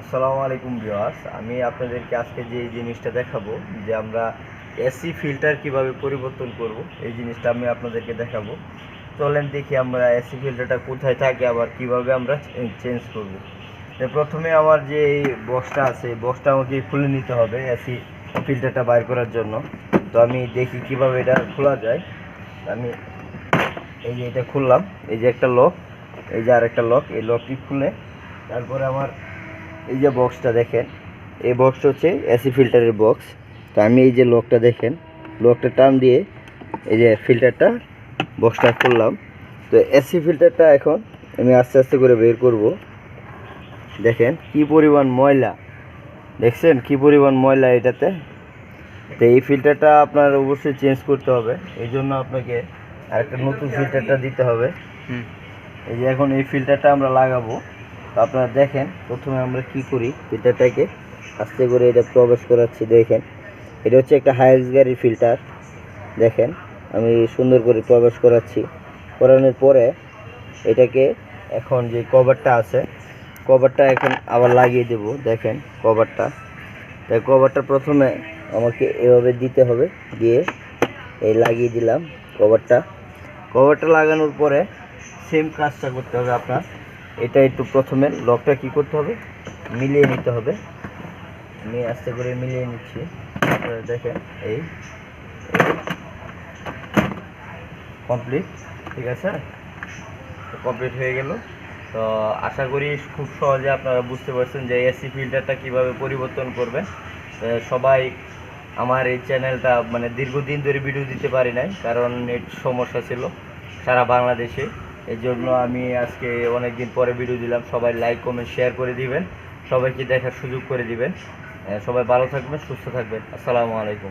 আসসালামু আলাইকুম ভিউয়ার্স, আমি আপনাদেরকে আজকে যে এই জিনিসটা দেখাবো, যে আমরা এসি ফিল্টার কীভাবে পরিবর্তন করব, এই জিনিসটা আমি আপনাদেরকে দেখাবো। চলেন দেখি আমরা এসি ফিল্টারটা কোথায় থাকে, আবার কীভাবে আমরা চেঞ্জ করব। প্রথমে আমার যে এই বক্সটা আছে বক্সটা আমাকে খুলে নিতে হবে এসি ফিল্টারটা বাইর করার জন্য। তো আমি দেখি কীভাবে এটা খোলা যায়। আমি এই যে এটা খুললাম, এই যে একটা লক এই যে আরেকটা লক এই লকটি খুলে তারপরে আমার এই যে বক্সটা দেখেন এই বক্সটা হচ্ছে এসি ফিল্টারের বক্স তো আমি এই যে লকটা দেখেন লকটা টান দিয়ে এই যে ফিল্টারটা বক্সটা খুললাম। তো এসি ফিল্টারটা এখন আমি আস্তে আস্তে করে বের করব। দেখেন কি পরিমাণ ময়লা। দেখছেন কি পরিমাণ ময়লা এটাতে। তো এই ফিল্টারটা আপনার অবশ্যই চেঞ্জ করতে হবে। এই জন্য আপনাকে আরেকটা নতুন ফিল্টারটা দিতে হবে। এই যে এখন এই ফিল্টারটা আমরা লাগাবো। তো আপনারা দেখেন, প্রথমে আমরা কি করি? ফিল্টারটাকে আস্তে করে এটা প্রবেশ করাচ্ছি, দেখেন। এটা হচ্ছে একটা হাইক্স গাড়ির ফিল্টার দেখেন। আমি সুন্দর করে প্রবেশ করাচ্ছি। করানোর পরে এটাকে এখন যে কভারটা আছে, কভারটা এখন আবার লাগিয়ে দেব, দেখেন কভারটা। তাই কভারটা প্রথমে আমাকে এভাবে দিতে হবে, দিয়ে এই লাগিয়ে দিলাম কভারটা। কভারটা লাগানোর পরে সেম কাজটা করতে হবে আপনার। এটা একটু প্রথমে লকটা কি করতে হবে? মিলিয়ে নিতে হবে। আমি আস্তে করে মিলিয়ে নিচ্ছি। দেখেন, এই। কমপ্লিট, ঠিক আছে? কমপ্লিট হয়ে গেল। তো আশা করি খুব সহজে আপনারা বুঝতে পারছেন যে এসি ফিল্টারটা কীভাবে পরিবর্তন করবেন। সবাই আমার এই চ্যানেলটা মানে দীর্ঘদিন ধরে ভিডিও দিতে পারি নাই, কারণ নেট সমস্যা ছিল সারা বাংলাদেশে। এই জন্য আমি আজকে অনেক দিন পরে ভিডিও দিলাম। সবাই লাইক কমেন্ট শেয়ার করে দিবেন। সবাইকে দেখার সুযোগ করে দিবেন। সবাই ভালো থাকবেন, সুস্থ থাকবেন। আসসালামু আলাইকুম।